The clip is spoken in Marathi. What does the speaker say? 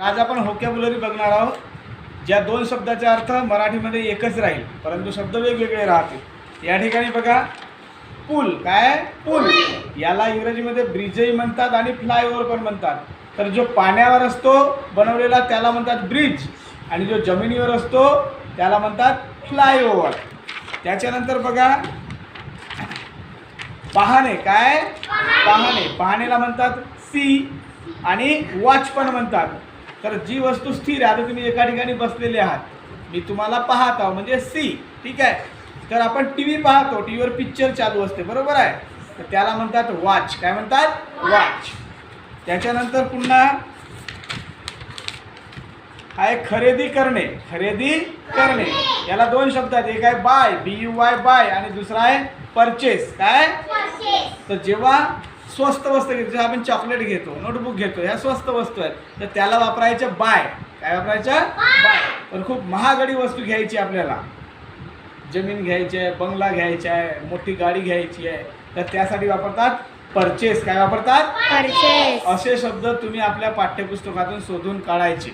आज आपण होकॅब्युलरी बघणार आहोत ज्या दोन शब्दाचे अर्थ मराठीमध्ये एकच राहील परंतु शब्द वेगवेगळे राहतील. या ठिकाणी बघा पूल काय? पूल. याला इंग्रजीमध्ये ब्रिजही म्हणतात आणि फ्लायओव्हर पण म्हणतात. तर जो पाण्यावर असतो बनवलेला त्याला म्हणतात ब्रिज. आणि जो जमिनीवर असतो त्याला म्हणतात फ्लायओव्हर. त्याच्यानंतर बघा पाहणे काय? पाहणे पाहणेला म्हणतात सी आणि वॉच पण म्हणतात. तर जी वस्तू स्थिर आहे आता तुम्ही एका ठिकाणी बसलेले आहात मी तुम्हाला पाहत आहो म्हणजे सी ठीक आहे? तर आपण टी व्ही पाहतो टी व्हीवर पिक्चर चालू असते बरोबर आहे? तर त्याला म्हणतात वॉच काय म्हणतात? वॉच त्याच्यानंतर पुन्हा आहे खरेदी करणे खरेदी करणे. याला दोन शब्द आहेत एक आहे by B U Y by आणि दुसरा आहे परचेस काय? तर जेव्हा स्वस्त वस्तू घेतो जेव्हा आपण चॉकलेट घेतो नोटबुक घेतो ह्या स्वस्त वस्तू आहेत. तर त्याला वापरायचं बाय काय वापरायचं? बाय पण खूप महागडी वस्तू घ्यायची आपल्याला. जमीन घ्यायची आहे बंगला घ्यायचा आहे मोठी गाडी घ्यायची आहे तर त्यासाठी वापरतात परचेस काय वापरतात? परचेस असे शब्द तुम्ही आपल्या पाठ्यपुस्तकातून शोधून काढायचे.